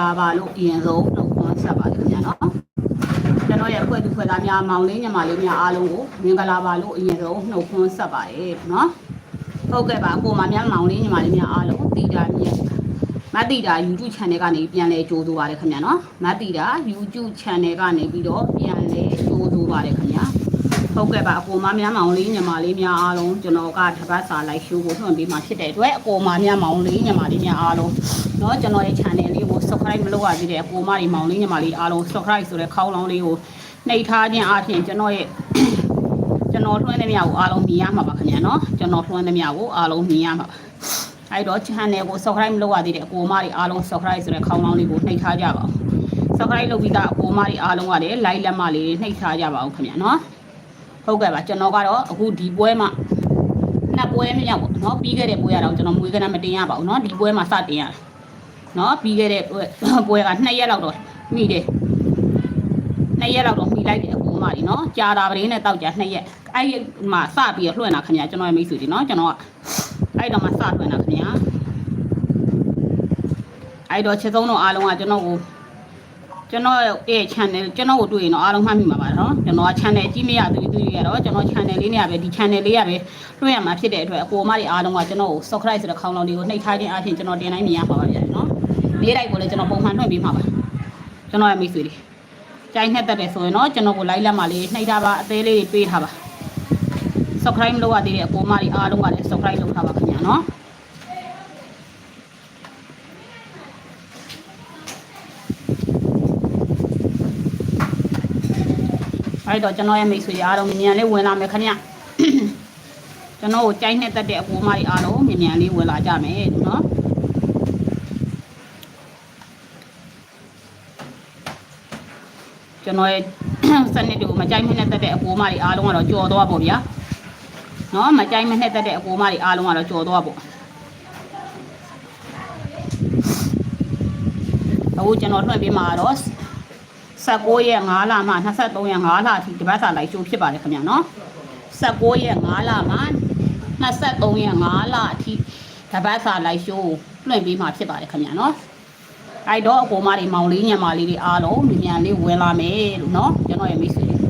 လာပါလို့အရင်ဆုံးနှုတ်ခွန်းဆက်ပါတယ်ခင်ဗျာနော်ကျွန်တော်ရဲ့အဖွဲ့သူဖွဲ့သားများမောင်လေးညီမလေးများအားလုံးကိုမင်္ဂလာပါလို့အရင်ဆုံးနှုတ်ခွန်းဆက်ပါတယ်နော်ဟုတ်ကဲ့ပါကိုမများမောင်လေးညီမလေးများအားလုံးတီတာမြတ်မတ်တီတာ YouTube channel ကနေပြန်လဲကြိုးဆိုပါတယ်ခင်ဗျာနော်မတ်တီတာ YouTube channel ကနေပြီးတော့ပြန်လဲကြိုးဆိုပါတယ်ခင်ဗျာဟုတ်ကဲ့ပါအကိုမများမောင်လေးညီမလေးများအားလုံးကျွန်တော်ကတပတ်စာလိုက်ရှိုးကိုထွန့်ပေးမှဖြစ်တဲ့အတွက်အကိုမများမောင်လေးညီမလေးများအားလုံး เนาะကျွန်တော်ရဲ့ channel လေးကို subscribe မလုပ်ရသေးတဲ့အကိုမတွေမောင်လေးညီမလေးအားလုံး subscribe ဆိုတဲ့ခေါင်းလောင်းလေးကိုနှိပ်ထားခြင်းအပြင်ကျွန်တော်ရဲ့ကျွန်တော်လွှင့်သမျှကိုအားလုံးမြင်ရမှာပါခင်ဗျာနော်ကျွန်တော်လွှင့်သမျှကိုအားလုံးမြင်ရမှာပါအဲ့တော့ channel ကို subscribe မလုပ်ရသေးတဲ့အကိုမတွေအားလုံး subscribe ဆိုတဲ့ခေါင်းလောင်းလေးကိုနှိပ်ထားကြပါဦး subscribe လုပ်ပြီးသားအကိုမတွေအားလုံးကလည်း like လက်မလေးနှိပ်ထားကြပါဦးခင်ဗျာနော်ဟုတ်ကဲ့ပါကျွန်တော်ကတော့အခုဒီပွဲမှာနှစ်ပွဲမြောက်ပေါ့နော်ပြီးခဲ့တဲ့ပွဲရတော့ကျွန်တော်မွေးကနမတင်ရပါဘူးနော်ဒီပွဲမှာစတင်ရတယ် နော်ပြီးခဲ့တဲ့ပွဲပွဲက2ရက်လောက်တော့မိတယ်2ရက်လောက်တော့မိလိုက်တယ်အကူမကြီးနော်ကြာတာပရင်းနဲ့တောက်ကြ2ရက်အဲ့ဒီမှာစပြီးတော့လွှင့်တာခင်ဗျာကျွန်တော်ရဲ့မိတ်ဆွေတွေနော်ကျွန်တော်ကအဲ့တော့မှစလွှင့်တာခင်ဗျာအဲ့တော့ချက်သုံးတော့အားလုံးကကျွန်တော်ကိုကျွန်တော်ရဲ့ channel ကျွန်တော်ကိုတွေ့ရင်တော့အားလုံးမှတ်မိမှာပါနော်ကျွန်တော်က channel ကြီးမရသေးဘူးသူရတော့ကျွန်တော် channel လေးနဲ့ကပဲဒီ channel လေးကပဲလွှင့်ရမှာဖြစ်တဲ့အတွက်အကူမတွေအားလုံးကကျွန်တော်ကို subscribe ဆိုတဲ့ခေါင်းလောင်းလေးကိုနှိပ်ထားခြင်းအပြင်ကျွန်တော်တင်တိုင်းမြင်ရမှာပါဗျာနော် လေးလိုက်ကိုလည်းကျွန်တော်ပုံမှန်နှွှင့်ပေးမှာပါကျွန်တော်ရဲ့မိတ်ဆွေတွေကြိုင်းနှစ်သက်တယ်ဆိုရင်တော့ကျွန်တော်ကိုလိုက်လက်မှာလေးနှိပ်ထားပါအသေးလေးတွေပေးထားပါ subscribe မလုပ်ရသေးတဲ့အပေါ်မတွေအားလုံးကလည်း subscribe လုပ်ထားပါခင်ဗျာနော်အဲ့တော့ကျွန်တော်ရဲ့မိတ်ဆွေအားလုံးမြန်လေးဝင်လာမယ်ခင်ဗျကျွန်တော်ကိုကြိုင်းနှစ်သက်တဲ့အပေါ်မတွေအားလုံးမြန်မြန်လေးဝင်လာကြမယ်နော် ကျွန်တော်ရဲ့စနစ်တွေကိုမကြိုက်မနဲ့တက်တဲ့အကိုမတွေအားလုံးကတော့ကြော်သွားပေါ့ဗျာနော်မကြိုက်မနဲ့တက်တဲ့အကိုမတွေအားလုံးကတော့ကြော်သွားပေါ့အခုကျွန်တော်လွှင့်ပေးမှာတော့19ရက်5လမှ23ရက်5လအထိဒီဘက်စာလိုက်ရှိုးဖြစ်ပါတယ်ခင်ဗျာနော်19ရက်5လမှ23ရက်5လအထိဒီဘက်စာလိုက်ရှိုးလွှင့်ပေးမှာဖြစ်ပါတယ်ခင်ဗျာနော် အဲ့တော့အပေါ်မတွေမောင်လေးညမလေးတွေအားလုံးမြန်မြန်လေးဝင်လာမယ်လို့เนาะကျွန်တော်ရဲ့မိတ်ဆွေတွေ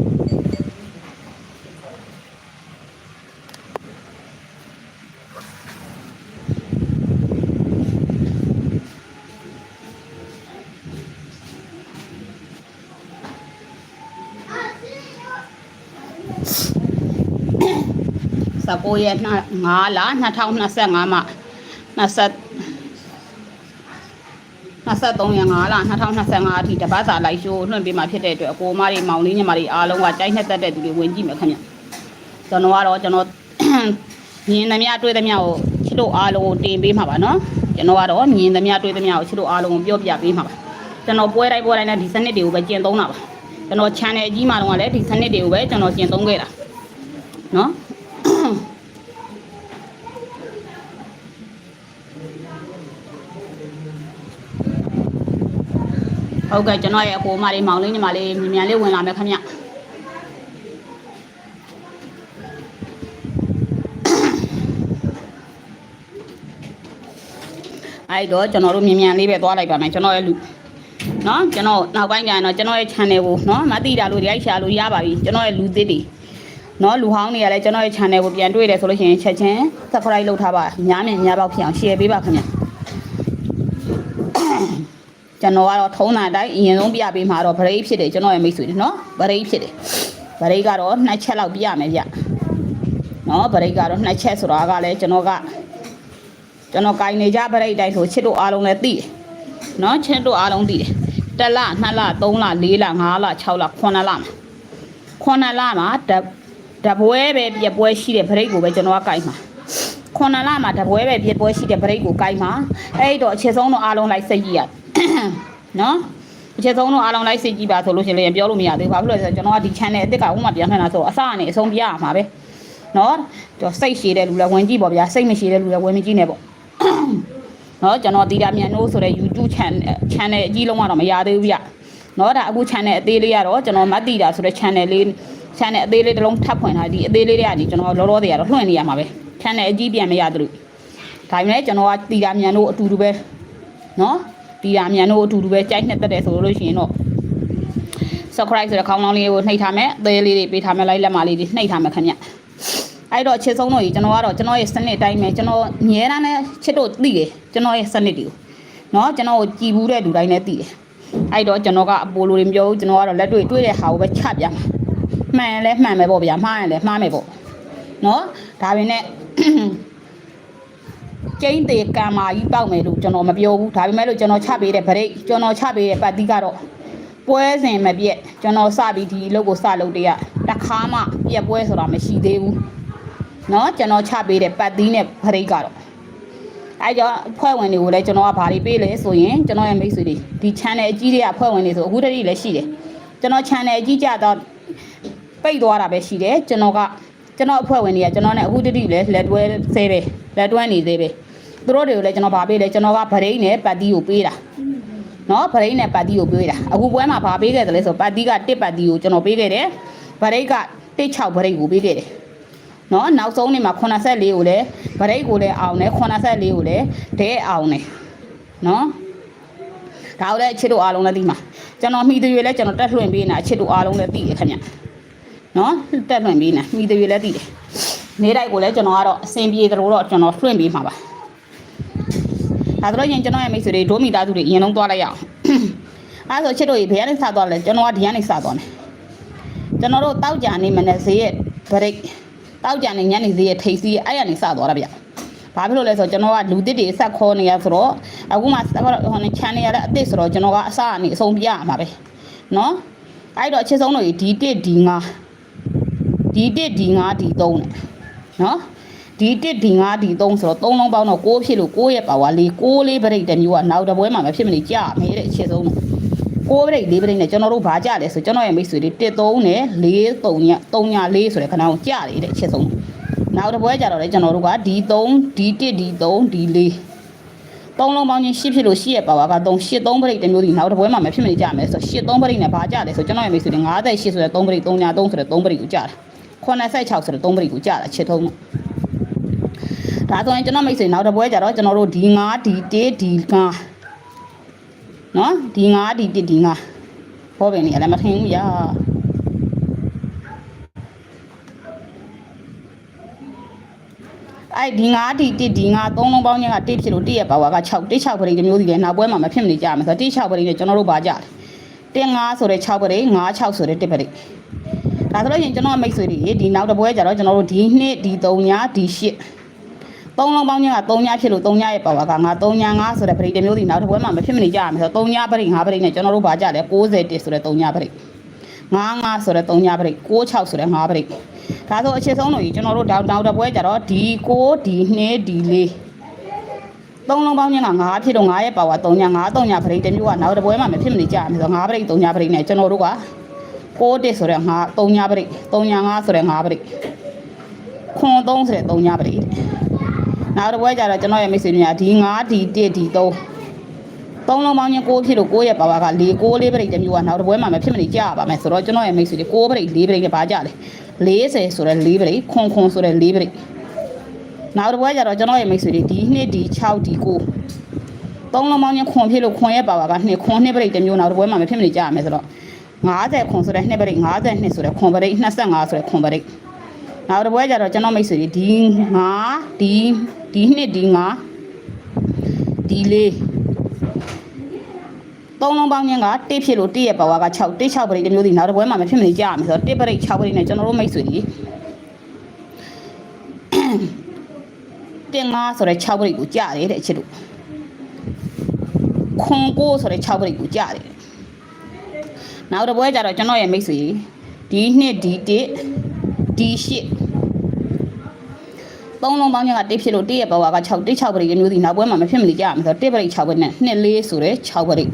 စပိုးရဲ့9လ2025မှာ20 23ရက်5လ2025အထိတပတ်စာလိုက်ရှိုးလွှင့်ပေးมาဖြစ်တဲ့အတွက်အကိုမတွေမောင်လေးညီမတွေအားလုံးကကြိုက်နှစ်သက်တဲ့သူတွေဝင်ကြည့်မယ်ခင်ဗျကျွန်တော်ကတော့ကျွန်တော်မြင်သမျှတွေ့သမျှကိုချစ်တို့အားလုံးကိုတင်ပေးမှာပါနော်ကျွန်တော်ကတော့မြင်သမျှတွေ့သမျှကိုချစ်တို့အားလုံးကိုပြောပြပေးမှာပါကျွန်တော်ပွဲတိုင်းပွဲတိုင်းနဲ့ဒီစနစ်တွေကိုပဲကျင့်သုံးတာပါကျွန်တော် channel အကြီးမှတော့လည်းဒီစနစ်တွေကိုပဲကျွန်တော်ကျင့်သုံးခဲ့တာနော် ဟုတ်ကဲ့ကျွန်တော်ရဲ့အကိုမလေးမောင်လေးညီမလေးမြန်မြန်လေးဝင်လာမယ်ခင်ဗျအဲ့တော့ကျွန်တော်တို့မြန်မြန်လေးပဲသွားလိုက်ပါမယ်ကျွန်တော်ရဲ့လူနော်ကျွန်တော်နောက်ပိုင်းကျရင်တော့ကျွန်တော်ရဲ့ channel ကိုနော်မသိတာလို့ရိုက်ရှာလို့ရပါပြီကျွန်တော်ရဲ့လူသစ်တွေနော်လူဟောင်းတွေကလည်းကျွန်တော်ရဲ့ channel ကိုပြန်တွေ့တယ်ဆိုလို့ရှိရင်ချက်ချင်း subscribe လုပ်ထားပါညားမြင်ညားပေါက်ဖြစ်အောင် share ပေးပါခင်ဗျ ကျွန်တော်ကတော့ထုံးတာတိုင်းအရင်ဆုံးပြပေးမှာတော့ဗရိတ်ဖြစ်တယ်ကျွန်တော်ရဲ့မိတ်ဆွေတွေနော်ဗရိတ်ဖြစ်တယ်ဗရိတ်ကတော့နှစ်ချက်လောက်ပြရမယ်ဗျနော်ဗရိတ်ကတော့နှစ်ချက်ဆိုတာကလည်းကျွန်တော်ကကျွန်တော်ကင်နေကြဗရိတ်တိုင်းဆိုချစ်တို့အားလုံးလည်းသိတယ်နော်ချစ်တို့အားလုံးသိတယ်တစ်လနှစ်လသုံးလလေးလငါးလ6လ9လမှာ9လမှာတတပွဲပဲပြပွဲရှိတဲ့ဗရိတ်ကိုပဲကျွန်တော်ကကင်မှာ9လမှာတပွဲပဲပြပွဲရှိတဲ့ဗရိတ်ကိုကင်မှာအဲ့တော့အခြေဆုံးတော့အားလုံးလိုက်စိတ်ကြည့်ရ နော်အချက်ဆုံးတော့အားလုံးလိုက်စစ်ကြည့်ပါဆိုလို့ရှိရင်လည်းပြောလို့မရသေးဘူးဘာဖြစ်လို့လဲဆိုတော့ကျွန်တော်ကဒီ channel အစ်စ်ကဥမာပြန်ထန်တာဆိုတော့အစအနေအဆုံးပြရမှာပဲနော်ကျွန်တော်စိတ်ရှည်တဲ့လူလည်းဝင်ကြည့်ပါဗျာစိတ်မရှည်တဲ့လူလည်းဝင်မကြည့်နဲ့ပေါ့နော်ကျွန်တော်တီတာမြန်နိုးဆိုတဲ့ YouTube channel channel အကြီးလုံးကတော့မရသေးဘူးဗျနော်ဒါအခု channel အသေးလေးကတော့ကျွန်တော်မတ်တီတာဆိုတဲ့ channel လေး channel အသေးလေးတစ်လုံးထပ်ဖွင့်ထားဒီအသေးလေးတွေကနေကျွန်တော်လောလောသေးရတော့လွှင့်နေရမှာပဲ channel အကြီးပြန်မရသလိုဒါပေမဲ့ကျွန်တော်ကတီတာမြန်တို့အတူတူပဲနော် ဒီဟာမြန်တို့အတူတူပဲကြိုက်နှစ်သက်တယ်ဆိုလို့ရှိရင်တော့ subscribe ဆိုတဲ့ခေါင်းလောင်းလေးကိုနှိပ်ထားမယ်အသေးလေးတွေပေးထားမယ်လိုက်လက်မလေးတွေနှိပ်ထားမယ်ခင်ဗျအဲ့တော့ချစ်ဆုံးတို့ကြီးကျွန်တော်ကတော့ကျွန်တော်ရဲ့စနစ်အတိုင်းပဲကျွန်တော်ငဲတန်းနဲ့ချစ်တို့သိတယ်ကျွန်တော်ရဲ့စနစ်တွေကိုနော်ကျွန်တော်ကိုကြည်ဘူးတဲ့လူတိုင်းလည်းသိတယ်အဲ့တော့ကျွန်တော်ကအပိုလိုတွေမပြောဘူးကျွန်တော်ကတော့လက်တွေ့တွေ့တဲ့ဟာကိုပဲချပြမှာမှန်ရင်လည်းမှန်မယ်ပေါ့ဗျာမှားရင်လည်းမှားမယ်ပေါ့နော်ဒါပေမဲ့ ကျင်းသေးကံမာကြီးပေါက်မယ်လို့ကျွန်တော်မပြောဘူးဒါပေမဲ့လို့ကျွန်တော်ချပေးတဲ့ဗရိတ်ကျွန်တော်ချပေးတဲ့ပတ်တိကတော့ပွဲစဉ်မပြက်ကျွန်တော်စပြီးဒီအလုပ်ကိုစလုပ်တည်းကတခါမှပြက်ပွဲဆိုတာမရှိသေးဘူးเนาะကျွန်တော်ချပေးတဲ့ပတ်တိနဲ့ဗရိတ်ကတော့အဲကြောင့်ဖွဲ့ဝင်တွေကိုလည်းကျွန်တော်ကဘာတွေပေးလဲဆိုရင်ကျွန်တော်ရဲ့မိတ်ဆွေတွေဒီ channel အကြီးတွေကဖွဲ့ဝင်တွေဆိုအခုတည်းလည်းရှိတယ်ကျွန်တော် channel အကြီးကြတော့ပိတ်သွားတာပဲရှိတယ်ကျွန်တော်ကကျွန်တော်အဖွဲ့ဝင်တွေကကျွန်တော်နဲ့အခုတည်းလည်းလက်တွဲဆဲပဲလက်တွဲနေသေးပဲ သူတို့တွေကိုလည်းကျွန်တော်ဗာပေးတယ်ကျွန်တော်ကဗရိတ်နဲ့ပတ်တီကိုပေးတာနော်ဗရိတ်နဲ့ပတ်တီကိုပေးတာအခုပွဲမှာဗာပေးခဲ့တယ်လဲဆိုပတ်တီကတစ်ပတ်တီကိုကျွန်တော်ပေးခဲ့တယ်ဗရိတ်ကတစ်6ဗရိတ်ကိုပေးခဲ့တယ်နော်နောက်ဆုံးနေ့မှာ84ကိုလည်းဗရိတ်ကိုလည်းအောင်တယ်84ကိုလည်းဒဲအောင်တယ်နော်ဒါကိုလည်းအချစ်တို့အားလုံးလည်းသိမှာကျွန်တော်မိသွေးလည်းကျွန်တော်တက်လွှင့်ပေးနေတာအချစ်တို့အားလုံးလည်းသိတယ်ခင်ဗျနော်တက်လွှင့်ပေးနေမိသွေးလည်းသိတယ်နေတိုက်ကိုလည်းကျွန်တော်ကတော့အဆင်ပြေသလိုတော့ကျွန်တော်လွှင့်ပေးမှာပါ ဒါဆိုတော့ရင်ကျွန်တော်ရဲ့မိတ်ဆွေတွေဒိုးမိသားစုတွေအရင်ဆုံးသွားလိုက်ရအောင်အဲဒါဆိုချစ်တို့ရေဘယ်ကနေစသွားလဲကျွန်တော်ကဒီကနေစသွားမယ်ကျွန်တော်တို့တောက်ကြနေမနဲ့ဈေးရဲ့ဗရိတ်တောက်ကြနေညနေဈေးရဲ့ထိပ်စီးရဲ့အဲ့ကနေစသွားတာဗျဘာဖြစ်လို့လဲဆိုတော့ကျွန်တော်ကလူတစ်တွေဆက်ခေါ်နေရဆိုတော့အခုမှဟိုနေ channel ရတဲ့အစ်စ်ဆိုတော့ကျွန်တော်ကအစအနေအဆုံးပြရမှာပဲเนาะအဲ့တော့အချစ်ဆုံးတို့ဒီတစ်ဒီငါဒီတစ်ဒီငါဒီ3နဲ့เนาะ ဒီတစ်ဒီငါဒီ3ဆိုတော့3လုံးပေါင်းတော့6ဖြစ်လို့6ရဲ့ပါဝါလေး6လေးပရိတ်တစ်မျိုးကနောက်တစ်ပွဲမှာမဖြစ်မနေကြမယ်တဲ့အချက်ဆုံး6ပရိတ်4ပရိတ်နဲ့ကျွန်တော်တို့ဘာကြလဲဆိုကျွန်တော်ရဲ့မိတ်ဆွေတွေ1 3နဲ့4 3ည3ည4ဆိုတဲ့ခဏကိုကြတယ်တဲ့အချက်ဆုံးနောက်တစ်ပွဲကြတော့လေကျွန်တော်တို့ကဒီ3ဒီ1ဒီ3ဒီ4သုံးလုံးပေါင်းချင်းရှစ်ဖြစ်လို့ရှစ်ရဲ့ပါဝါက3 8 3ပရိတ်တစ်မျိုးဒီနောက်တစ်ပွဲမှာမဖြစ်မနေကြမယ်ဆို8 3ပရိတ်နဲ့ဘာကြလဲဆိုကျွန်တော်ရဲ့မိတ်ဆွေတွေ58ဆိုတဲ့3ပရိတ်3ည3ဆိုတဲ့3ပရိတ်ကိုကြတာ86ဆိုတဲ့3ပရိတ်ကိုကြတာချက်ထုံး ဒါဆိုရင်ကျွန်တော်မိတ်ဆွေနောက်တစ်ပွဲကြတော့ကျွန်တော်တို့ဒီ9ဒီ1ဒီ9နော်ဒီ9ဒီ1ဒီ9ဟောပဲနေရလည်းမထင်ဘူးရာအဲ့ဒီ9ဒီ1ဒီ9သုံးလုံးပေါင်းချင်းက1ဖြစ်လို့1ရဲ့ပါဝါက6 1 6ပရိတ်တစ်မျိုးစီလဲနောက်ပွဲမှာမဖြစ်မနေကြမယ်ဆိုတော့1 6ပရိတ်နဲ့ကျွန်တော်တို့ပါကြတယ်1 5ဆိုတဲ့6ပရိတ်9 6ဆိုတဲ့1ပရိတ်ဒါဆိုလို့ရင်ကျွန်တော်မိတ်ဆွေတွေဒီနောက်တစ်ပွဲကြတော့ကျွန်တော်တို့ဒီ2ဒီ3ညဒီ8 သုံးလုံးပေါင်းချင်းက3ညဖြစ်လို့3ညရဲ့ပါဝါကငါ3ည5ဆိုတဲ့ပရိတ်တစ်မျိုးစီနောက်တစ်ပွဲမှာမဖြစ်မနေကြရမယ်ဆိုတော့3ညပရိတ်5ပရိတ်နဲ့ကျွန်တော်တို့ဗာကြလဲ60တက်ဆိုတဲ့3ညပရိတ်9 5ဆိုတဲ့3ညပရိတ်6 6ဆိုတဲ့5ပရိတ်ဒါဆိုအခြေဆုံးလို့ကြီးကျွန်တော်တို့နောက်နောက်တစ်ပွဲကြတော့ဒီ6ဒီ2ဒီ4သုံးလုံးပေါင်းချင်းက9ဖြစ်တော့9ရဲ့ပါဝါ3ည9 3ညပရိတ်တစ်မျိုးကနောက်တစ်ပွဲမှာမဖြစ်မနေကြရမယ်ဆိုတော့5ပရိတ်3ညပရိတ်နဲ့ကျွန်တော်တို့က6တက်ဆိုတဲ့5 3ညပရိတ်3ည5ဆိုတဲ့5ပရိတ်ခွန်3ဆိုတဲ့3ညပရိတ် နောက်တစ်ပွဲကျတော့ကျွန်တော်ရဲ့မိတ်ဆွေများဒီ9ဒီ1ဒီ3သုံးလုံးပေါင်းချင်း6ဖြစ်လို့6ရဲ့ပါဝါက4 6လေးပရိတ်တစ်မျိုးကနောက်တစ်ပွဲမှာမဖြစ်မနေကြရပါမယ်ဆိုတော့ကျွန်တော်ရဲ့မိတ်ဆွေတွေ6ပရိတ်4ပရိတ်နဲ့ပါကြတယ်40ဆိုတဲ့4ပရိတ်ခွန်ခွန်ဆိုတဲ့4ပရိတ်နောက်တစ်ပွဲကျတော့ကျွန်တော်ရဲ့မိတ်ဆွေတွေဒီ2ဒီ6ဒီ9သုံးလုံးပေါင်းချင်းခွန်ဖြစ်လို့ခွန်ရဲ့ပါဝါက2ခွန်2ပရိတ်တစ်မျိုးနောက်တစ်ပွဲမှာမဖြစ်မနေကြရမယ်ဆိုတော့50ခွန်ဆိုတဲ့2ပရိတ်52ဆိုတဲ့ခွန်ပရိတ်25ဆိုတဲ့ခွန်ပရိတ်နောက်တစ်ပွဲကျတော့ကျွန်တော်မိတ်ဆွေတွေဒီ9ဒီ ဒီနှစ်ဒီ9ဒီလေးသုံးလုံးပေါင်းချင်းကတစ်ဖြစ်လို့တစ်ရဲ့ပါဝါက6တစ်6ပရိတ်တစ်မျိုးဒီနောက်တစ်ပွဲမှာမဖြစ်မနေကြရမယ်ဆိုတော့တစ်ပရိတ်6ပရိတ်နဲ့ကျွန်တော်တို့မိတ်ဆွေတွေတင်9ဆိုတဲ့6ပရိတ်ကိုကြားတယ်တဲ့အချစ်တို့ခွန်ကိုဆိုတဲ့6ပရိတ်ကိုကြားတယ်နောက်တစ်ပွဲကျတော့ကျွန်တော်ရဲ့မိတ်ဆွေဒီနှစ်ဒီတစ်ဒီရှ စ်သုံးလုံးပေါင်းချင်းကတစ်ဖြစ်လို့တစ်ရဲ့ဘဝက6တစ်6ပရိတ်မျိုးစီနောက်ပွဲမှာမဖြစ်မနေကြရမယ်ဆိုတော့တစ်ပရိတ်6ပရိတ်နဲ့နှစ်လေးဆိုတဲ့6ပရိတ်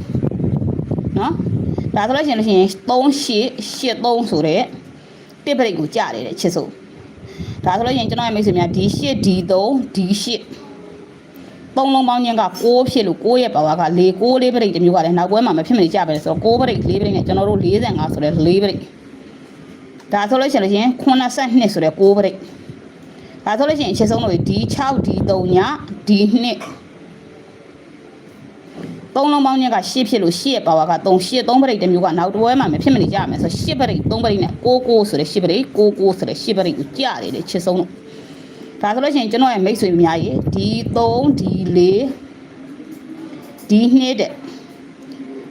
နော်ဒါဆိုလို့ရှိရင်လို့ရှိရင်3 8 8 3ဆိုတဲ့တစ်ပရိတ်ကိုကြားတယ်တဲ့ချစ်စို့ဒါဆိုလို့ရှိရင်ကျွန်တော်ရဲ့မိတ်ဆွေများဒီ8ဒီ3ဒီ8သုံးလုံးပေါင်းချင်းက6ဖြစ်လို့6ရဲ့ဘဝက4 6လေးပရိတ်တစ်မျိုးကလည်းနောက်ပွဲမှာမဖြစ်မနေကြပဲဆိုတော့6ပရိတ်4ပရိတ်နဲ့ကျွန်တော်တို့45ဆိုတဲ့4ပရိတ်ဒါဆိုလို့ရှိရင်82ဆိုတဲ့6ပရိတ် ဒါဆိုလို့ရှိရင်အခြေဆုံးလို့ဒီ6ဒီ3ညဒီ2သုံးလုံးပေါင်းချင်းကရှစ်ဖြစ်လို့ရှစ်ရဲ့ပါဝါက3ရှစ်3ပရိတ်တစ်မျိုးကနောက်တစ်ပွဲမှာမဖြစ်မနေကြရမယ်ဆိုရှစ်ပရိတ်3ပရိတ်နဲ့6 6ဆိုတဲ့ရှစ်ပရိတ်6 6ဆိုတဲ့ရှစ်ပရိတ်ကိုကြားတယ်လေချစ်ဆုံးလို့ဒါဆိုလို့ရှိရင်ကျွန်တော်ရဲ့မိတ်ဆွေများရေဒီ3ဒီ4ဒီ2တဲ့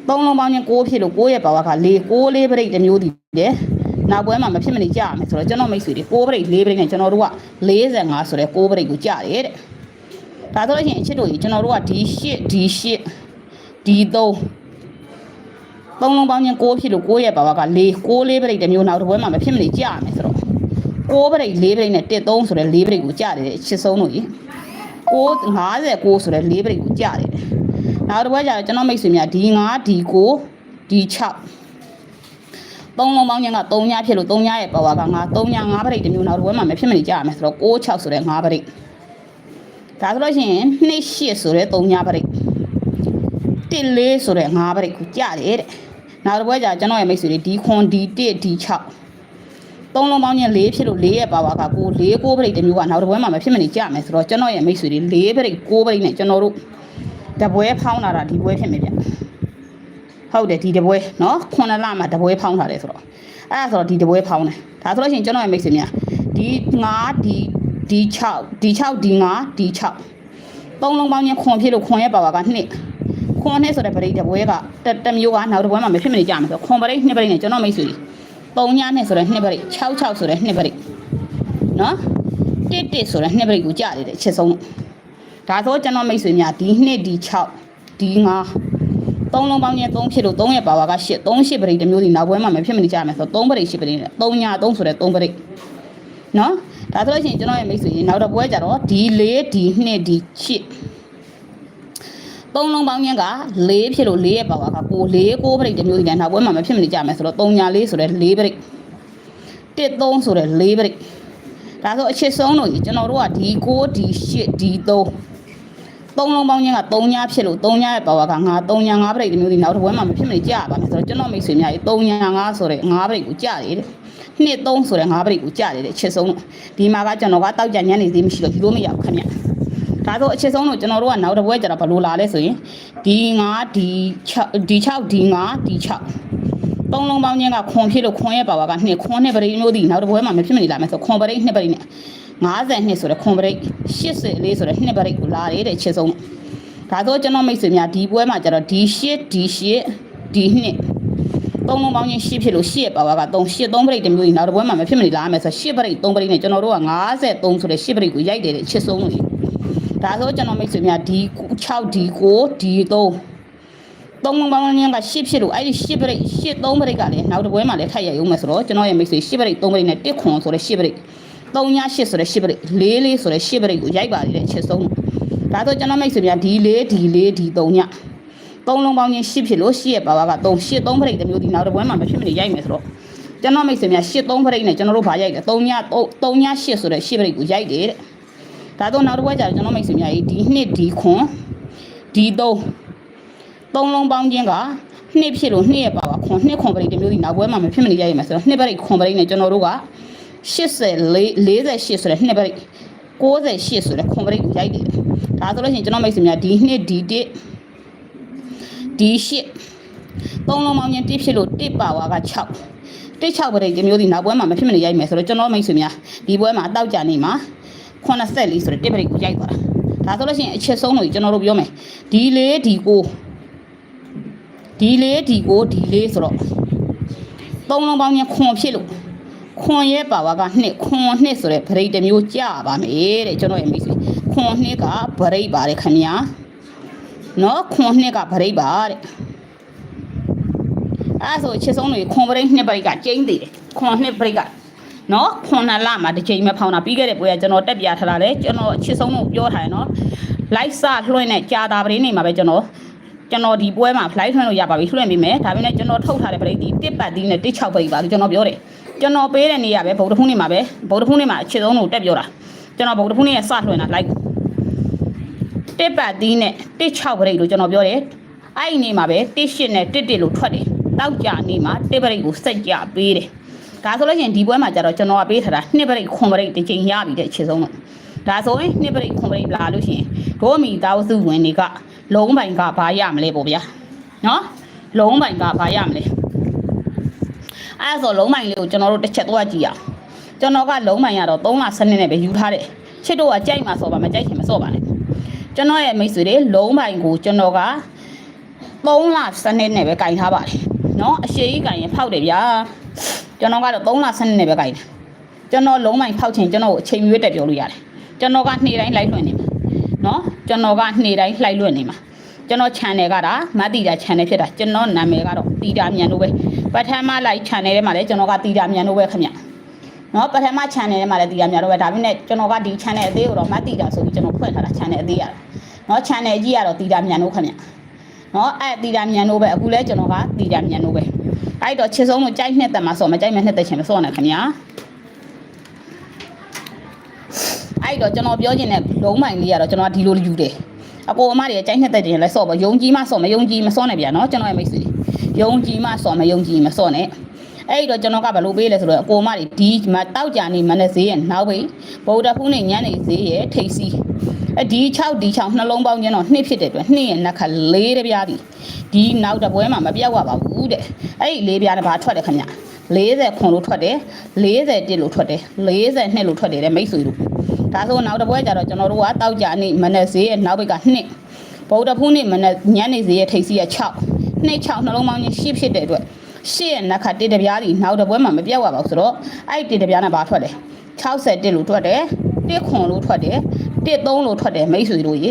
သုံးလုံးပေါင်းချင်း6ဖြစ်လို့6ရဲ့ပါဝါက4 6လေးပရိတ်တစ်မျိုးတည်တယ် နောက်ပွဲမှာမဖြစ်မနေကြရမယ်ဆိုတော့ကျွန်တော်မိတ်ဆွေတွေ6ဘရိတ်4ဘရိတ်နဲ့ကျွန်တော်တို့က45ဆိုတဲ့6ဘရိတ်ကိုကြတယ်တဲ့ဒါဆိုလို့ရှိရင်အချစ်တို့ကြီးကျွန်တော်တို့က D8 D8 D3 သုံးလုံးပေါင်းချင်း6ဖြစ်လို့6ရဲ့ပါပါက4 6လေးဘရိတ်တစ်မျိုးနောက်တစ်ပွဲမှာမဖြစ်မနေကြရမယ်ဆိုတော့6ဘရိတ်4ဘရိတ်နဲ့1 3ဆိုတဲ့4ဘရိတ်ကိုကြတယ်တဲ့အချစ်ဆုံးတို့ကြီး6 56ဆိုတဲ့4ဘရိတ်ကိုကြတယ်နောက်တစ်ပွဲကျတော့ကျွန်တော်မိတ်ဆွေများ D5 D9 D6 3လုံးပေါင်းခြင်းက3ညဖြစ်လို့3ညရဲ့ပါဝါက9 3ည9ပရိတ်တစ်မျိုးနောက်တစ်ဝဲမှာမဖြစ်မနေကြရမယ်ဆိုတော့6 6ဆိုတဲ့9ပရိတ်ဒါဆိုလို့ရှိရင်2 8ဆိုတဲ့3ညပရိတ်1 4ဆိုတဲ့9ပရိတ်ကိုကြားတယ်တဲ့နောက်တစ်ပွဲကျကျွန်တော်ရဲ့မိတ်ဆွေတွေဒီခွန်ဒီ1ဒီ6သုံးလုံးပေါင်းချင်း၄ဖြစ်လို့၄ရဲ့ပါဝါကကို၄ကိုပရိတ်တမျိုးကနောက်တစ်ပွဲမှာမဖြစ်မနေကြမယ်ဆိုတော့ကျွန်တော်ရဲ့မိတ်ဆွေတွေ၄ပရိတ်၉ပရိတ်နဲ့ကျွန်တော်တို့တပွဲဖောင်းလာတာဒီပွဲဖြစ်မယ်ဗျ ဟုတ်တယ်ဒီတပွဲနော်ခုနှစ်လမှတပွဲဖောင်းလာတယ်ဆိုတော့အဲ့ဒါဆိုတော့ဒီတပွဲဖောင်းတယ်ဒါဆိုလို့ရှိရင်ကျွန်တော်ရဲ့မိတ်ဆွေများဒီ9ဒီဒီ6ဒီ6ဒီ9ဒီ6သုံးလုံးပေါင်းချင်းခွန်ဖြစ်လို့ခွန်ရဲ့ပါဝါက2ခွန်နဲ့ဆိုတဲ့ပရိတ်တပွဲကတစ်မျိုးကနောက်တစ်ပွဲမှာမဖြစ်မနေကြမယ်ဆိုတော့ခွန်ပရိတ်2ပရိတ်နဲ့ကျွန်တော်မိတ်ဆွေတွေ3ညနဲ့ဆိုတဲ့2ပရိတ်6 6ဆိုတဲ့2ပရိတ်နော်တစ်တစ်ဆိုတဲ့2ပရိတ်ကိုကြားရတယ်အချက်ဆုံးဒါဆိုကျွန်တော်မိတ်ဆွေများဒီ2ဒီ6ဒီ9 သုံးလုံးပေါင်းချင်း3ဖြစ်လို့3ရဲ့ပါဝါက8 3 8ပရိတ်တစ်မျိုးဒီနောက်ပွဲမှာမဖြစ်မနေကြမယ်ဆိုတော့3ပရိတ်8ပရိတ်နဲ့3ည3ဆိုတဲ့3ပရိတ်နော်ဒါဆိုလို့ရှိရင်ကျွန်တော်ရဲ့မိတ်ဆွေကြီးနောက်တော့ပွဲကြတော့ဒီ4ဒီ2ဒီ8သုံးလုံးပေါင်းချင်းက4ဖြစ်လို့4ရဲ့ပါဝါကကို4 6ပရိတ်တစ်မျိုးဒီနဲ့နောက်ပွဲမှာမဖြစ်မနေကြမယ်ဆိုတော့3ညာ4ဆိုတဲ့4ပရိတ်1 3ဆိုတဲ့4ပရိတ်ဒါဆိုအချစ်ဆုံးလို့ကြီးကျွန်တော်တို့ကဒီ6ဒီ8ဒီ3 သုံးလုံးပေါင်းချင်းက3ညဖြစ်လို့3ညရဲ့ပါဝါက9 3ည9ပရိတ်တစ်မျိုးဒီနောက်တစ်ပွဲမှာမဖြစ်မနေကြပါမယ်ဆိုတော့ကျွန်တော်မိတ်ဆွေများကြီး3ည9ဆိုတဲ့9ပရိတ်ကိုကြားရတယ်နှစ်3ဆိုတဲ့9ပရိတ်ကိုကြားတယ်အချစ်ဆုံးလို့ဒီမှာကကျွန်တော်ကတောက်ကြညနေသေးမရှိတော့ဒီလိုမရဘူးခင်ဗျဒါဆိုအချစ်ဆုံးလို့ကျွန်တော်တို့ကနောက်တစ်ပွဲကျတော့ဘလို့လာလဲဆိုရင်ဒီ9ဒီ6ဒီ6ဒီ9ဒီ6သုံးလုံးပေါင်းချင်းကခွန်ဖြစ်လို့ခွန်ရဲ့ပါဝါကနှစ်ခွန်နဲ့ပရိမျိုးဒီနောက်တစ်ပွဲမှာမဖြစ်မနေလာမယ်ဆိုခွန်ပရိနှစ်ပရိနဲ့ 52ဆိုတဲ့ခွန်ပရိ84ဆိုတဲ့နှစ်ပရိကိုလာတယ်တဲ့ချစ်ဆုံးဒါဆိုကျွန်တော်မိတ်ဆွေများဒီပွဲမှာကျတော့ဒီ8ဒီ8ဒီ2သုံးလုံးပေါင်းချင်း8ဖြစ်လို့8ပါဝါက3 8 3ပရိတ်တစ်မျိုးကြီးနောက်တစ်ပွဲမှာမဖြစ်မနေလာမယ်ဆို8ပရိတ်3ပရိတ်နဲ့ကျွန်တော်တို့က53ဆိုတဲ့8ပရိတ်ကိုရိုက်တယ်တဲ့ချစ်ဆုံးလို့ဒါဆိုကျွန်တော်မိတ်ဆွေများဒီ6ဒီ9ဒီ3သုံးလုံးပေါင်းချင်းက8ဖြစ်လို့အဲ့ဒီ8ပရိတ်8 3ပရိတ်ကလည်းနောက်တစ်ပွဲမှာလည်းထပ်ရိုက်ရုံမယ်ဆိုတော့ကျွန်တော်ရဲ့မိတ်ဆွေ8ပရိတ်3ပရိတ်နဲ့1ခွန်ဆိုတဲ့8ပရိတ် 3ည8ဆိုတဲ့8ပရိတ်4လေးဆိုတဲ့8ပရိတ်ကိုရိုက်ပါလေတဲ့ချစ်ဆုံးဒါဆိုကျွန်တော်မိတ်ဆွေများဒီ4ဒီ4ဒီ3ညသုံးလုံးပေါင်းချင်း8ဖြစ်လို့8ရဲ့ပါပါက3 8 3ပရိတ်တစ်မျိုးဒီနောက်တစ်ပွဲမှာမဖြစ်မနေရိုက်မယ်ဆိုတော့ကျွန်တော်မိတ်ဆွေများ8 3ပရိတ်နဲ့ကျွန်တော်တို့ဗာရိုက်တယ်3ည3ည8ဆိုတဲ့8ပရိတ်ကိုရိုက်တယ်တဲ့ဒါတော့နောက်တစ်ပွဲကျတော့ကျွန်တော်မိတ်ဆွေများဒီ2ဒီခွန်ဒီ3သုံးလုံးပေါင်းချင်းကနှစ်ဖြစ်လို့နှစ်ရဲ့ပါပါခွန်နှစ်ခွန်ပရိတ်တစ်မျိုးဒီနောက်ပွဲမှာမဖြစ်မနေရိုက်ရမယ်ဆိုတော့နှစ်ပရိတ်ခွန်ပရိတ်နဲ့ကျွန်တော်တို့က 84 48ဆိုတဲ့နှစ်ပရိတ်68ဆိုတဲ့ခွန်ပရိတ်ကိုရိုက်တယ်ဒါဆိုလို့ရှိရင်ကျွန်တော်မိတ်ဆွေများဒီနှစ်ဒီ1ဒီ8သုံးလုံးပေါင်းချင်း1ဖြစ်လို့1ပါဝါက6တစ်6ပရိတ်ဒီမျိုးဒီနောက်ပွဲမှာမဖြစ်မနေရိုက်မယ်ဆိုတော့ကျွန်တော်မိတ်ဆွေများဒီပွဲမှာအတောက်ကြနေမှာ84ဆိုတဲ့1ပရိတ်ကိုရိုက်သွားတာဒါဆိုလို့ရှိရင်အချက်ဆုံးလို့ကျွန်တော်တို့ပြောမယ်ဒီလေးဒီကိုဒီလေးဒီကိုဒီလေးဆိုတော့သုံးလုံးပေါင်းချင်းခွန်ဖြစ်လို့ ခွန်ရဲ့ပါဝါကနှစ်ခွန်နှစ်ဆိုတဲ့ဗရိတ်တစ်မျိုးကြာပါမယ်တဲ့ကျွန်တော်ရဲ့မိတ်ဆွေခွန်နှစ်ကဗရိတ်ပါတယ်ခင်ဗျာနော်ခွန်နှစ်ကဗရိတ်ပါတဲ့အဲဆိုချစ်ဆုံးတွေခွန်ဗရိတ်နှစ်ဗရိတ်ကကျင်းသေးတယ်ခွန်နှစ်ဗရိတ်ကနော်ခွန်နလမှာတစ်ချိန်ပဲဖောင်းတာပြီးခဲ့တဲ့ပွဲကကျွန်တော်တက်ပြထားတာလေကျွန်တော်ချစ်ဆုံးတို့ပြောထားတယ်နော်လိုက်စလွှင့်နဲ့ကြာတာပရင်းနေမှာပဲကျွန်တော်ကျွန်တော်ဒီပွဲမှာ flight ထွန်းလို့ရပါပြီလွှင့်ပြီးမယ်ဒါပေမဲ့ကျွန်တော်ထုတ်ထားတဲ့ပရိတ်ဒီတစ်ပတ်ဒီနဲ့တစ်6ပရိတ်ပါလို့ကျွန်တော်ပြောတယ် ကျွန်တော်ပေးတဲ့နေ့ရပဲဗုဒ္ဓဖုန်းနေ့မှာပဲဗုဒ္ဓဖုန်းနေ့မှာအချစ်ဆုံးလို့တက်ပြောတာကျွန်တော်ဗုဒ္ဓဖုန်းနေ့ရဲ့စလွှင့်တာ like တစ်ပတ်ဒီနဲ့တစ်6ပရိတ်လို့ကျွန်တော်ပြောတယ်အဲ့ဒီနေ့မှာပဲတစ်8နဲ့တစ်1လို့ထွက်တယ်တောက်ကြနေ့မှာတစ်ပရိတ်ကိုစက်ကြပေးတယ်ဒါဆိုလို့ရှိရင်ဒီပွဲမှာကျတော့ကျွန်တော်ကပေးထားတာနှစ်ပရိတ်ခွန်ပရိတ်တစ်ချိန်ရပြီတဲ့အချစ်ဆုံးလို့ဒါဆိုရင်နှစ်ပရိခွန်ပရိလာလို့ရှိရင်ဒို့မိသားစုဝင်တွေကလုံးပိုင်ကဘာရမလဲပေါ့ဗျာနော်လုံးပိုင်ကဘာရမလဲ အဲ့ဒါဆိုလုံးပိုင်လေးကိုကျွန်တော်တို့တစ်ချက်သွားကြည့်ရအောင်ကျွန်တော်ကလုံးပိုင်ရတော့3လစနစ်နဲ့ပဲယူထားတယ်ချစ်တို့ကကြိုက်မှာစောပါမကြိုက်ချင်မစောပါနဲ့ကျွန်တော်ရဲ့မိတ်ဆွေတွေလုံးပိုင်ကိုကျွန်တော်က3လစနစ်နဲ့ပဲကင်ထားပါတယ်နော်အရှိကြီးကင်ရင်ဖောက်တယ်ဗျာကျွန်တော်ကတော့3လစနစ်နဲ့ပဲကင်တယ်ကျွန်တော်လုံးမိုင်ဖောက်ချင်ကျွန်တော်ကိုအချိန်ရွေးတက်ပြောလို့ရတယ်ကျွန်တော်ကနေ့တိုင်းလိုက်လွှင့်နေမှာနော်ကျွန်တော်ကနေ့တိုင်းလိုက်လွှင့်နေမှာကျွန်တော် channel ကဒါမတ်တီတာ channel ဖြစ်တာကျွန်တော်နာမည်ကတော့တီတာမြန်လို့ပဲ ပထမ like channel ထဲမှာလည်းကျွန်တော်ကတီတာမြန်လို့ပဲခင်ဗျနော်ပထမ channel ထဲမှာလည်းတီတာမြန်လို့ပဲဒါပေမဲ့ကျွန်တော်ကဒီ channel အသေးကိုတော့မတ်တီတာဆိုပြီးကျွန်တော်ဖွင့်ထားတာ channel အသေးရတာနော် channel ကြီးကတော့တီတာမြန်လို့ခင်ဗျနော်အဲ့တီတာမြန်လို့ပဲအခုလဲကျွန်တော်ကတီတာမြန်လို့ပဲအဲ့တော့ချစ်ဆုံးလို့ကြိုက်နှစ်သက်မှာဆိုမကြိုက်မဲ့နှစ်သက်ချင်မစောနဲ့ခင်ဗျာအဲ့တော့ကျွန်တော်ပြောချင်တဲ့လုံးမိုင်လေးကတော့ကျွန်တော်ကဒီလိုယူတယ်အကိုအမတွေကကြိုက်နှစ်သက်တယ်လဲစော့ပါယုံကြည်မှစော့မယုံကြည်မစော့နဲ့ဗျာနော်ကျွန်တော်ရဲ့မိတ်ဆွေ ယုံကြည်မှစော့မယုံကြည်မစော့နဲ့အဲ့တော့ကျွန်တော်ကဘယ်လိုပေးလဲဆိုတော့အကိုအမတွေဒီမှာတောက်ကြနေမနဲ့ဈေးရဲ့နောက်ပိတ်ဗုဒ္ဓဖူးနဲ့ညနေဈေးရဲ့ထိတ်စီအဒီ6ဒီ6နှလုံးပေါင်းချင်းတော့နှစ်ဖြစ်တဲ့အတွက်နှစ်ရဲ့နှက်ခလေးတပြားဒီဒီနောက်တစ်ပွဲမှာမပြောက်ရပါဘူးတဲ့အဲ့ဒီလေးပြားနဲ့ဘာထွက်တယ်ခင်ဗျ40ခွန်လို့ထွက်တယ်40တစ်လို့ထွက်တယ်40နှစ်လို့ထွက်တယ်တဲ့မိတ်ဆွေတို့ဒါဆိုနောက်တစ်ပွဲကျတော့ကျွန်တော်တို့ကတောက်ကြနေ့မနေ့ဈေးရဲ့နောက်ဘက်က2ဗုဒ္ဓဖူးနေ့မနေ့ညနေဈေးရဲ့ထိပ်စီးရဲ့6 2 6နှလုံးပေါင်းချင်း10ဖြစ်တဲ့အတွက်10ရဲ့နက်ခတ်တစ်တပြားဒီနောက်တစ်ပွဲမှာမပြောက်ရပါဘူးဆိုတော့အဲ့ဒီတစ်တပြားနဲ့ဘာထွက်လဲ61လို့ထွက်တယ်1ခွန်လို့ထွက်တယ်1 3လို့ထွက်တယ်မိတ်ဆွေတို့ရေ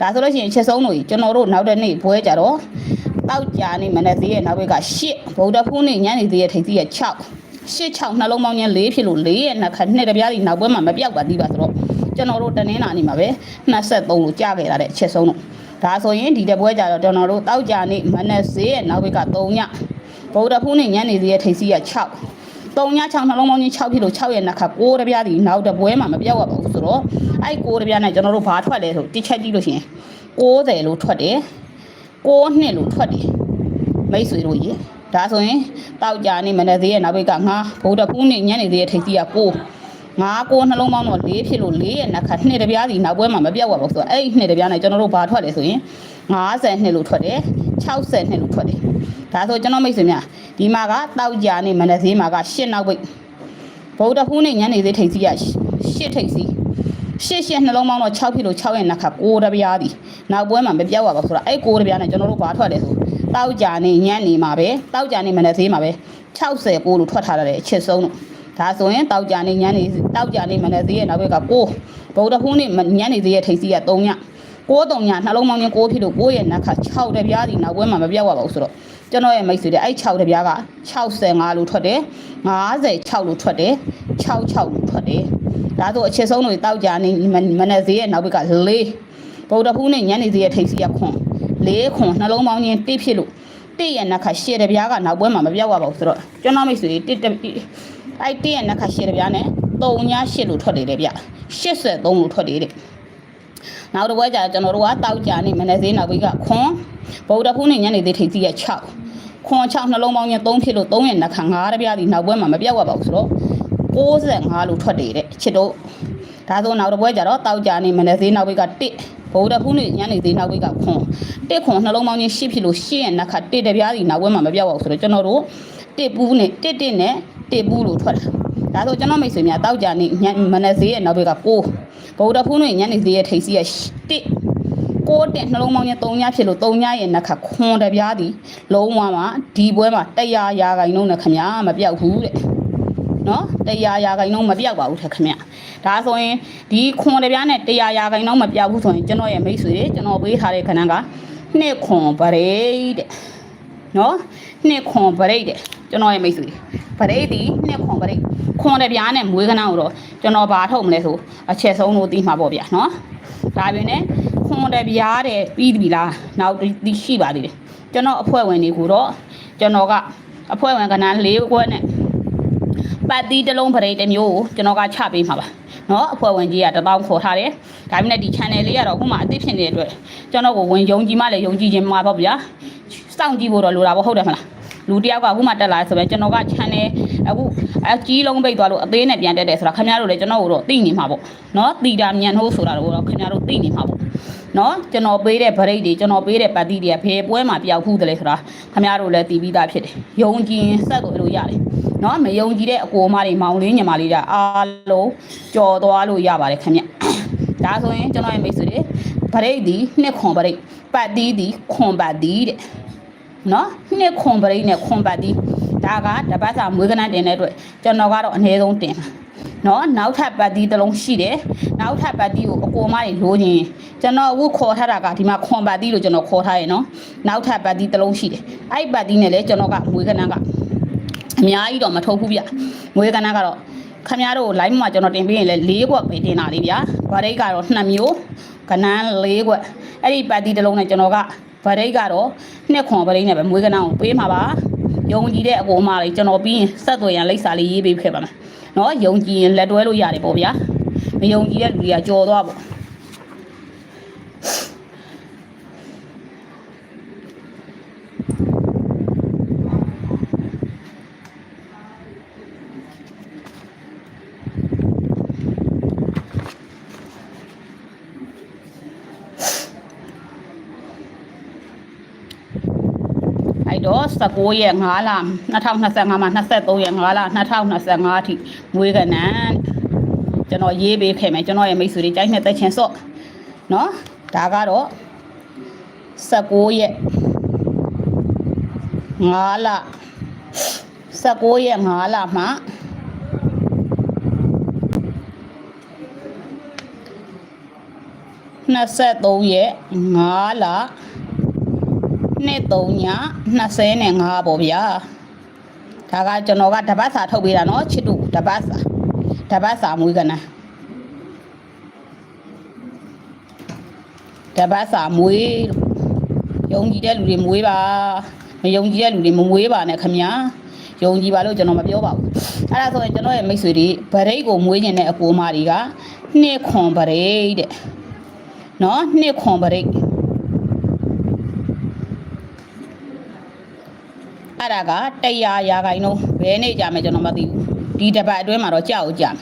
ဒါဆိုလို့ရှိရင်ချက်ဆုံးတို့ကြီးကျွန်တော်တို့နောက်တဲ့နေ့ပွဲကြတော့တောက်ကြနေ့မနေ့ဈေးရဲ့နောက်ဘက်က10ဗုဒ္ဓဖူးနေ့ညနေဈေးရဲ့ထိပ်စီးရဲ့6ရှစ်6နှလုံးပေါင်းချင်း၄ဖြစ်လို့၄ရဲ့နှစ်ခါနှစ်တပြားဒီနောက်ပွဲမှာမပြောက်ပါသေးပါဆိုတော့ကျွန်တော်တို့တနင်္လာနေ့မှာပဲ23လို့ကြာခဲ့တာတဲ့အချက်ဆုံးတော့ ဒါဆိုရင်ဒီတပွဲကြတော့ကျွန်တော်တို့တောက်ကြနေ့မနက်ဈေးရဲ့နောက်ဘက်က3ညဗုဒ္ဓဖူးနေ့ညနေဈေးရဲ့ထိပ်စီးရဲ့6 3ည6နှလုံးပေါင်းချင်း6ဖြစ်လို့6ရဲ့နှစ်ခါ6တပြားဒီနောက်တပွဲမှာမပြောက်ရပါဘူးဆိုတော့အဲ့6တပြားနဲ့ကျွန်တော်တို့ဘာထွက်လဲဆိုတစ်ချက်ကြည့်လို့ရှိရင်60လို့ထွက်တယ်6နှစ်လို့ထွက်တယ်မိတ်ဆွေတို့ရေဒါဆိုရင်တောက်ကြနေမနေ့သေးရဲ့နောက်ဘက်ကငါဗုဒ္ဓဖူးနေ့ညနေသေးရဲ့ထိပ်စီကကို ငါကိုနှလုံးပေါင်းတော့၄ဖြစ်လို့၄ရဲ့နှက်ခါနှစ်တပြားစီနောက်ပွဲမှာမပြောက်ပါဘူးဆိုတော့အဲ့ဒီနှစ်တပြားနဲ့ကျွန်တော်တို့ဘာထွက်လဲဆိုရင်50နှစ်လို့ထွက်တယ်60နှစ်လို့ထွက်တယ်ဒါဆိုကျွန်တော်မိတ်ဆွေများဒီမှာကတောက်ကြနေမနေ့သေးမှာက၈နောက်ပိတ်ဗုဒ္ဓဖူးနေ့ညနေသေးထိပ်စီက၈ထိပ်စီရှစ်ရှစ်နှလုံးပေါင်းတော့6ဖြစ်လို့6ရဲ့နှက်ခါ6တပြားဒီနောက်ပွဲမှာမပြောက်ပါဘူးဆိုတော့အဲ့6တပြားနဲ့ကျွန်တော်တို့ဘာထွက်လဲဆိုတောက်ကြနေညံ့နေမှာပဲတောက်ကြနေမနေ့သေးမှာပဲ60ကိုလို့ထွက်ထားတဲ့အချက်ဆုံးတော့ ဒါဆိုရင်တောက်ကြနေညံ့နေတောက်ကြနေမနေ့သေးရဲ့နောက်ဘက်ကကိုဗုဒ္ဓဖူးနေ့ညံ့နေသေးရဲ့ထိပ်စီက3ညကို3ညနှလုံးပေါင်းချင်း6ဖြစ်လို့ကိုရဲ့နက်ခါ6တပြားဒီနောက်ပွဲမှာမပြောက်ရပါဘူးဆိုတော့ကျွန်တော်ရဲ့မိတ်ဆွေတွေအဲ့6တပြားက65လို့ထွက်တယ်56လို့ထွက်တယ်66လို့ထွက်တယ်ဒါဆိုအချက်ဆုံးတွေတောက်ကြနေမနေ့သေးရဲ့နောက်ဘက်က4ဗုဒ္ဓဖူးနေ့ညနေသေးရဲ့ထိပ်စီကခွန်၄ခွန်နှလုံးပေါင်းချင်းတိဖြစ်လို့တိရဲ့နက်ခါရှည်တပြားကနောက်ပွဲမှာမပြောက်ရပါဘူးဆိုတော့ကျွန်တော်မိတ်ဆွေတိတ အဲ့တိရဲ့နက်ခါရှည်တပြားနဲ့3ည8လို့ထွက်တယ်လေဗျ83လို့ထွက်တယ်တဲ့နောက်တစ်ပွဲကျကျွန်တော်တို့ကတောက်ကြနေမနေ့သေးနောက်ဘက်ကခွန်ဗုဒ္ဓဖူးနေ့ညနေသေးထိပ်စီက6ခွန်6နှလုံးပေါင်းချင်း3ဖြစ်လို့3ရဲ့နက်ခါ9တပြားဒီနောက်ပွဲမှာမပြောက်ရပါဘူးဆိုတော့65လို့ထွက်တယ်တဲ့ချစ်တို့ဒါဆိုနောက်တစ်ပွဲကျတော့တောက်ကြနေမနေ့သေးနောက်ဘက်က1ဗုဒ္ဓဖူးနေ့ညနေသေးနောက်ဘက်ကခွန်တစ်ခွန်နှလုံးပေါင်းချင်း10ဖြစ်လို့10ရဲ့နက်ခါ1တပြားဒီနောက်ပွဲမှာမပြောက်ပါဘူးဆိုတော့ကျွန်တော်တို့တစ်ပူးနဲ့တစ်တစ်နဲ့ တစ်ပူးလို့ထွက်တာဒါဆိုကျွန်တော်မိတ်ဆွေများတောက်ကြနေမနေ့သေးရဲ့နောက်ဘက်က6ဗုဒ္ဓဖူးနေ့ညနေသေးရဲ့ထိပ်စီးရဲ့1ကိုတဲ့နှလုံးပေါင်းချင်း3ညဖြစ်လို့3ညရဲ့နက်ခါခွန်တပြားဒီလုံးဝမှာဒီပွဲမှာ100ရာခိုင်နှုန်းနဲ့ခမညာမပြောက်ဘူးတဲ့နော်တရားရာခိုင်နှုန်းမပြောက်ပါဘူးထက်ခမဒါဆိုရင်ဒီခွန်တပြားနဲ့တရားရာခိုင်နှုန်းမပြောက်ဘူးဆိုရင်ကျွန်တော်ရဲ့မိတ်ဆွေတွေကျွန်တော်ပေးထားတဲ့ခဏကနှစ်ခွန်ပရိတ်တဲ့ နော်နှစ်ခွန်ပရိတ်တဲ့ကျွန်တော်ရဲ့မိတ်ဆွေပရိတ်ဒီနှစ်ခွန်ပရိတ်ခွန်တပြားနဲ့မွေးကနာကိုတော့ကျွန်တော်ဘာထုတ်မလဲဆိုအချက်ဆုံးလို့သိမှာပေါ့ဗျာနော်ဒါပြင်နဲ့ခွန်တပြားတဲ့ပြီးပြီလားနောက်ဒီရှိပါသေးတယ်ကျွန်တော်အဖွဲ့ဝင်တွေကိုတော့ကျွန်တော်ကအဖွဲ့ဝင်ကနာ၄ခွက်နဲ့ပတ်တီးတစ်လုံးပရိတ်တစ်မျိုးကိုကျွန်တော်ကချပေးမှာပါနော်အဖွဲ့ဝင်ကြီးကတပေါင်းခေါ်ထားတယ်ဒါပေမဲ့ဒီ channel လေးကတော့အခုမှအသစ်ဖြစ်နေတဲ့အတွက်ကျွန်တော်ကိုဝင်ယုံကြည်မှလည်းယုံကြည်ခြင်းမှာပေါ့ဗျာ စောင့်ကြည့်ဖို့တော့လိုတာပေါ့ဟုတ်တယ်မလားလူတယောက်ကအခုမှတက်လာဆိုပဲကျွန်တော်က channel အခုအကြီးလုံးပိတ်သွားလို့အသေးနဲ့ပြန်တက်တယ်ဆိုတာခင်ဗျားတို့လည်းကျွန်တော်တို့တော့သိနေမှာပေါ့နော်တီတာမြန်ဟိုးဆိုတာတော့ခင်ဗျားတို့သိနေမှာပေါ့နော်ကျွန်တော်ပေးတဲ့ဗရိတ်တွေကျွန်တော်ပေးတဲ့ပတ်တိတွေကဘယ်ပွဲမှာပျောက်ဖူးတယ်လဲဆိုတာခင်ဗျားတို့လည်းသိပြီးသားဖြစ်တယ်ယုံကြည်ရင်ဆက်သွယ်လို့ရတယ်နော်မယုံကြည်တဲ့အကိုအမတွေမောင်လေးညီမလေးတွေအားလုံးကြော်သွားလို့ရပါတယ်ခင်ဗျဒါဆိုရင်ကျွန်တော်ရဲ့မိတ်ဆွေတွေဗရိတ်ဒီနှစ်ခွန်ဗရိတ်ပတ်တိဒီခွန်ပတ်တိတဲ့ နော်နှစ်ခွန်ပရိတ်နဲ့ခွန်ပတ်တီးဒါကတပတ်စာမွေးကနန်းတင်တဲ့အတွက်ကျွန်တော်ကတော့အနည်းဆုံးတင်တာနော်နောက်ထပ်ပတ်တီးတစ်လုံးရှိတယ်နောက်ထပ်ပတ်တီးကိုအကိုမတွေလိုချင်ကျွန်တော်အခုခေါ်ထားတာကဒီမှာခွန်ပတ်တီးလို့ကျွန်တော်ခေါ်ထားရယ်နော်နောက်ထပ်ပတ်တီးတစ်လုံးရှိတယ်အဲ့ပတ်တီးနဲ့လည်းကျွန်တော်ကမွေးကနန်းကအများကြီးတော့မထုတ်ဘူးဗျမွေးကနန်းကတော့ခမရတို့ live မှာကျွန်တော်တင်ပေးရင်လည်း၄ခွက်ပဲတင်တာလေးဗျာဗရိတ်ကတော့2မျိုးကနန်း၄ခွက်အဲ့ဒီပတ်တီးတစ်လုံးနဲ့ကျွန်တော်က ဗရိတ်ကတော့နှစ်ခွန်ဗရိတ်နဲ့ပဲမွေးကနောင်ကိုပေးမှာပါယုံကြည်တဲ့အကိုအမလေးကျွန်တော်ပြီးရင်ဆက်သွယ်ရန်လိပ်စာလေးရေးပေးခဲ့ပါမယ်နော်ယုံကြည်ရင်လက်တွဲလို့ရတယ်ပေါ့ဗျာမယုံကြည်တဲ့လူတွေကကြော်သွားပေါ့ အဲ့တော့19ရက်5လ2025မှာ23ရက်5လ2025အထိမွေးကနန်းကျွန်တော်ရေးပေးခဲ့မယ်ကျွန်တော်ရဲ့မိတ်ဆွေတွေကြိုက်နေတဲ့ချင်းစော့နော်ဒါကတော့19ရက်5လ19ရက်5လမှာ23ရက်5လ နှစ်သုံးည25ပေါ့ဗျာဒါကကျွန်တော်ကတပတ်စာထုတ်ပေးတာနော်ချစ်တူတပတ်စာတပတ်စာမွေးကနာတပတ်စာမွေးယုံကြည်တဲ့လူတွေမွေးပါမယုံကြည်တဲ့လူတွေမမွေးပါနဲ့ခင်ဗျာယုံကြည်ပါလို့ကျွန်တော်မပြောပါဘူးအဲ့ဒါဆိုရင်ကျွန်တော်ရဲ့မိတ်ဆွေတွေဗရိတ်ကိုမွေးကျင်တဲ့အကိုအမတွေကနှစ်ခွန်ဗရိတ်တဲ့နော်နှစ်ခွန်ဗရိတ် အဲ့ဒါက100ရာခိုင်နှုန်းဘယ်နေ့ကြာမယ်ကျွန်တော်မသိဘူးဒီတစ်ပတ်အတွင်းမှာတော့ကြောက်ကြမယ်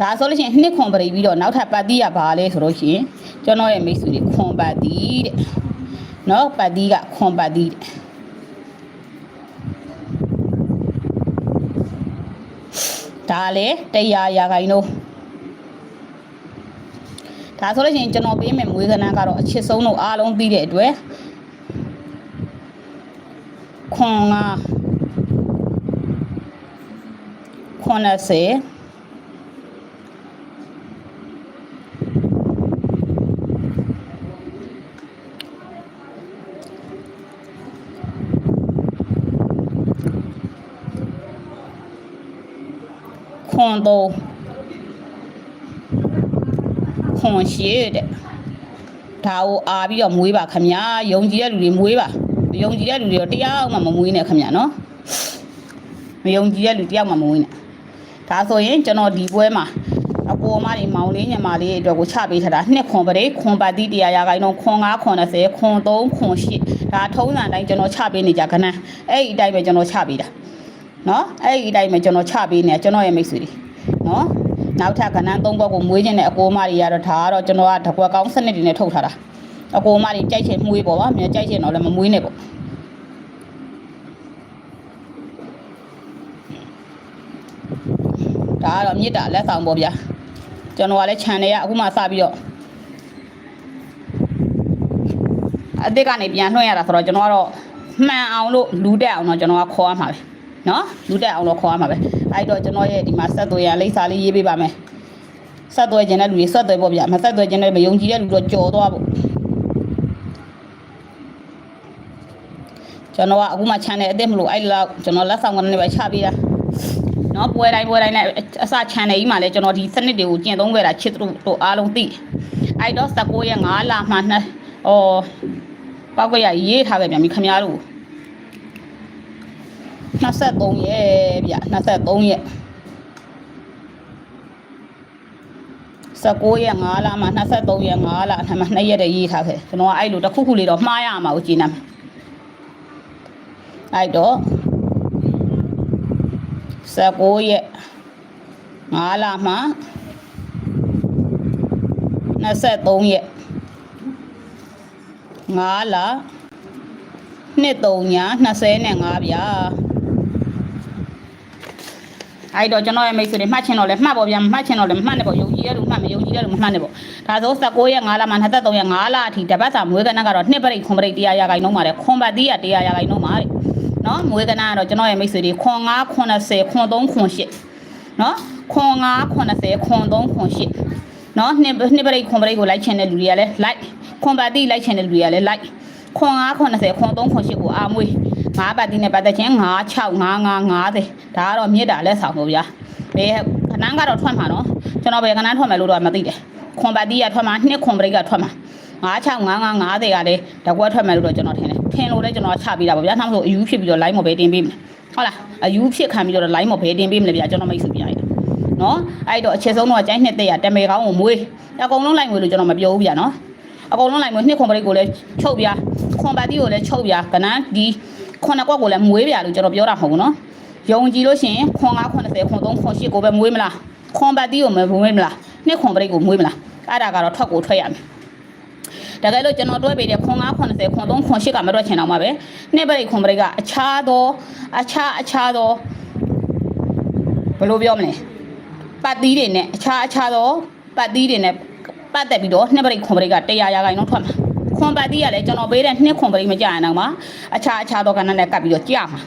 ဒါဆိုလို့ရှိရင်နှစ်ခွန်ပရိပြီးတော့နောက်ထပ်ပတ်တိရပါလဲဆိုလို့ရှိရင်ကျွန်တော်ရဲ့မိတ်ဆွေတွေခွန်ပတ်တိတဲ့နော်ပတ်တိကခွန်ပတ်တိတဲ့ဒါလည်း100ရာခိုင်နှုန်းဒါဆိုလို့ရှိရင်ကျွန်တော်ပေးမယ်မွေးကနန်းကတော့အချစ်ဆုံးတို့အားလုံးသိတဲ့အတွက် ခွန်က80ခွန်တော့ခွန်ရှိတဲ့ဒါကိုအားပြီးတော့မွေးပါခမညာယုံကြည်တဲ့လူတွေမွေးပါမ ယုံကြည်တဲ့လူတွေတော့တရားမှမမွေးနဲ့ခမညာနော်မယုံကြည်တဲ့လူတရားမှမမွေးနဲ့ဒါဆိုရင်ကျွန်တော်ဒီပွဲမှာအကိုအမတွေမောင်လေးညီမလေးအတွက်ကိုချပေးထားတာနှစ်ခွန်ပရိခွန်ပါတိတရားရာခိုင်တော့ခွန်9ခွန်30ခွန်3ခွန်8ဒါထုံးစံတိုင်းကျွန်တော်ချပေးနေကြခဏအဲ့ဒီအတိုင်းပဲကျွန်တော်ချပေးတာနော်အဲ့ဒီအတိုင်းပဲကျွန်တော်ချပေးနေကျွန်တော်ရဲ့မိတ်ဆွေတွေနော်နောက်ထပ်ကဏ္ဍ၃ဘက်ကိုမွေးခြင်းနဲ့အကိုအမတွေရတော့ဒါကတော့ကျွန်တော်ကတကွက်ကောင်းစနစ်တွေနဲ့ထုတ်ထားတာ အကိုအမတွေကြိုက်ချင်မွေးပေါ့ဗျာမြင်ကြိုက်ချင်တော့လည်းမမွေးနဲ့ပေါ့ဒါကတော့မြစ်တာလက်ဆောင်ပေါ့ဗျာကျွန်တော်ကလည်း channel ကအခုမှစပြီးတော့အစ်စ်ကနေပြန်လွှင့်ရတာဆိုတော့ကျွန်တော်ကတော့မှန်အောင်လို့လူတက်အောင်တော့ကျွန်တော်ကခေါ်ရမှာပဲနော်လူတက်အောင်တော့ခေါ်ရမှာပဲအဲ့တော့ကျွန်တော်ရဲ့ဒီမှာဆက်သွယ်ရလိပ်စာလေးရေးပေးပါမယ်ဆက်သွယ်ခြင်းတဲ့လူတွေဆက်သွယ်ပေါ့ဗျာမဆက်သွယ်ခြင်းတဲ့မယုံကြည်တဲ့လူတော့ကြော်သွားပေါ့ ကျွန်တော်ကအခုမှ channel အစ်စ်မလို့အဲ့လောက်ကျွန်တော်လက်ဆောင်ကနေပဲချပေးတာနော်ပွဲတိုင်းပွဲတိုင်းနဲ့အစ channel ကြီးမှာလည်းကျွန်တော်ဒီစနစ်တွေကိုကျင့်သုံးခဲ့တာချစ်တို့တို့အားလုံးသိအဲ့တော့19ရက်5လမှနှစ်အော်ပောက်ကရရေးထားခဲ့ပြန်ပြီခင်ဗျားတို့23ရက်ဗျ23ရက်19ရက်5လမှ23ရက်5လအထမ2ရက်တည်းရေးထားခဲ့ကျွန်တော်ကအဲ့လိုတစ်ခုခုလေးတော့မှားရမှာကိုကြည်နမ်း အဲ့တော့19ရက်5လမှ23ရက်5လနှစ်3ည25ဗျာအဲ့တော့ကျွန်တော်ရဲ့မိတ်ဆွေတွေမှတ်ချင်တော့လဲမှတ်ပေါ့ဗျာမှတ်ချင်တော့လဲမှတ်နေပေါ့ယုံကြည်တဲ့လူမှတ်မယုံကြည်တဲ့လူမမှတ်နေပေါ့ဒါဆို19ရက်5လမှ23ရက်5လအထိတပတ်စာမွေးကနက်ကတော့နှစ်ပရိတ်ခွန်ပရိတ်တရားရဂိုင်းလုံးပါတယ်ခွန်ပတ်တီးရတရားရဂိုင်းလုံးပါတဲ့ နော်မွေးကနက်ကတော့ကျွန်တော်ရဲ့မိတ်ဆွေတွေခွန်9 90ခွန်3ခွန်8နော်ခွန်9 90ခွန်3ခွန်8နော်နှစ်နှစ်ပရိတ်ခွန်ပရိတ်ကိုလိုက်ချင်တဲ့လူတွေကလည်းလိုက်ခွန်ပတ်တီးလိုက်ချင်တဲ့လူတွေကလည်းလိုက်ခွန်9 90ခွန်3ခွန်8ကိုအာမွေးငါးပတ်တီးနဲ့ပတ်သက်ချင်း9 6 9 9 50ဒါကတော့မြစ်တာလက်ဆောင်ပေါ့ဗျာဘယ်ခဏကတော့ထွက်မှာနော်ကျွန်တော်ဘယ်ခဏထွက်မယ်လို့တော့မသိတယ်ခွန်ပတ်တီးကထွက်မှာနှစ်ခွန်ပရိတ်ကထွက်မှာ 969950ကလည်းတကွက်ထွက်မယ်လို့တော့ကျွန်တော်ထင်တယ်ထင်လို့လည်းကျွန်တော်ချပေးတာပေါ့ဗျာနောက်ဆိုအယူဖြစ်ပြီးတော့ line မပဲတင်ပေးမယ်ဟုတ်လားအယူဖြစ်ခံပြီးတော့ line မပဲတင်ပေးမယ်ဗျာကျွန်တော်မိတ်ဆွေပြရတယ်နော်အဲ့တော့အခြေဆုံးတော့ကျိုင်းနှစ်တက်ရတမေကောင်းကိုမွေးအကုန်လုံး line မွေးလို့ကျွန်တော်မပြောဘူးဗျာနော်အကုန်လုံး line မွေးနှစ်ခွန်ပရိတ်ကိုလည်းချုပ်ပြခွန်ပတ်တီးကိုလည်းချုပ်ပြကနန်းဒီခွန်ကွက်ကိုလည်းမွေးပြလို့ကျွန်တော်ပြောတာမဟုတ်ဘူးနော်ယုံကြည်လို့ရှိရင်ခွန်9 90ခွန်3ခွန်8ကိုပဲမွေးမလားခွန်ပတ်တီးကိုမမွေးမလားနှစ်ခွန်ပရိတ်ကိုမွေးမလားအဲ့ဒါကတော့ထွက်ကိုထွက်ရမယ် တကယ်လို့ကျွန်တော်တွဲပေးတဲ့ခွန်9 90ခွန်3ခွန်8ကမတွက်ချင်တော့မှာပဲနှစ်ပရိတ်ခွန်ပရိတ်ကအခြားသောအခြားအခြားသောဘယ်လိုပြောမလဲပတ်တီးတွေနဲ့အခြားအခြားသောပတ်တီးတွေနဲ့ပတ်သက်ပြီးတော့နှစ်ပရိတ်ခွန်ပရိတ်က100ရာခိုင်နှုန်းထွက်မှာခွန်ပတ်တီးကလည်းကျွန်တော်ပေးတဲ့နှစ်ခွန်ပရိတ်မကြရင်တော့မှအခြားအခြားသောကဏ္ဍနဲ့ကပ်ပြီးတော့ကြာမှာ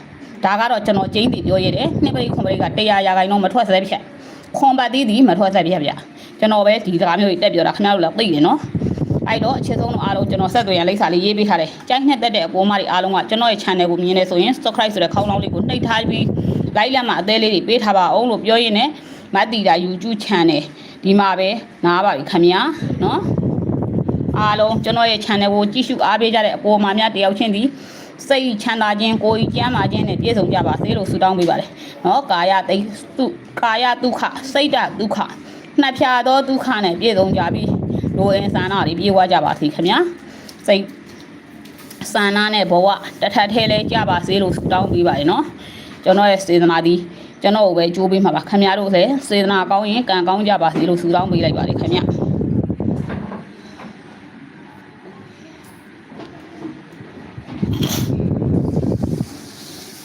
ဒါကတော့ကျွန်တော်ကျင်းတည်ပြောရတဲ့နှစ်ပရိတ်ခွန်ပရိတ်က100ရာခိုင်နှုန်းမထွက်စဲဖြစ်ခွန်ပတ်တီးဒီမထွက်စဲဖြစ်ဗျကျွန်တော်ပဲဒီစကားမျိုးတွေတက်ပြောတာခင်ဗျားတို့လည်းသိတယ်နော် အဲ့တော့အခြေဆုံးတော့အားလုံးကျွန်တော်ဆက်သွယ်ရန်လိပ်စာလေးရေးပေးထားတယ်။ကြိုက်နှစ်သက်တဲ့အပေါ်မတွေအားလုံးကကျွန်တော်ရဲ့ channel ကိုမြင်နေဆိုရင် subscribe ဆိုတဲ့ခေါင်းလောင်းလေးကိုနှိပ်ထားပြီး like လက်မှာအသေးလေးတွေပေးထားပါအောင်လို့ပြောရင်းနဲ့မတ်တီတာ YouTube channel ဒီမှာပဲနားပါပြီခင်ဗျာနော်အားလုံးကျွန်တော်ရဲ့ channel ကိုကြည့်ရှုအားပေးကြတဲ့အပေါ်မှာများတယောက်ချင်းဒီစိတ်ချမ်းသာခြင်းကိုယ်ကြီးကျမ်းမာခြင်းနဲ့ပြည့်စုံကြပါစေလို့ဆုတောင်းပေးပါတယ်နော်ကာယသိသုကာယဒုက္ခစိတ်ဓာတ်ဒုက္ခနှစ်ဖြာသောဒုက္ခနဲ့ပြည့်စုံကြပြီး လိုအင်ဆန္ဒတွေပြေဝကြပါစေခင်ဗျာစိတ်ဆန္ဒနဲ့ဘဝတထထဲလဲကြပါစေလို့ဆုတောင်းပေးပါတယ်နော်ကျွန်တော်ရဲ့စေတနာဒီကျွန်တော်ကိုပဲကြိုးပေးမှာပါခင်ဗျားတို့လည်းစေတနာကောင်းရင်ကံကောင်းကြပါစေလို့ဆုတောင်းပေးလိုက်ပါတယ်ခင်ဗျာ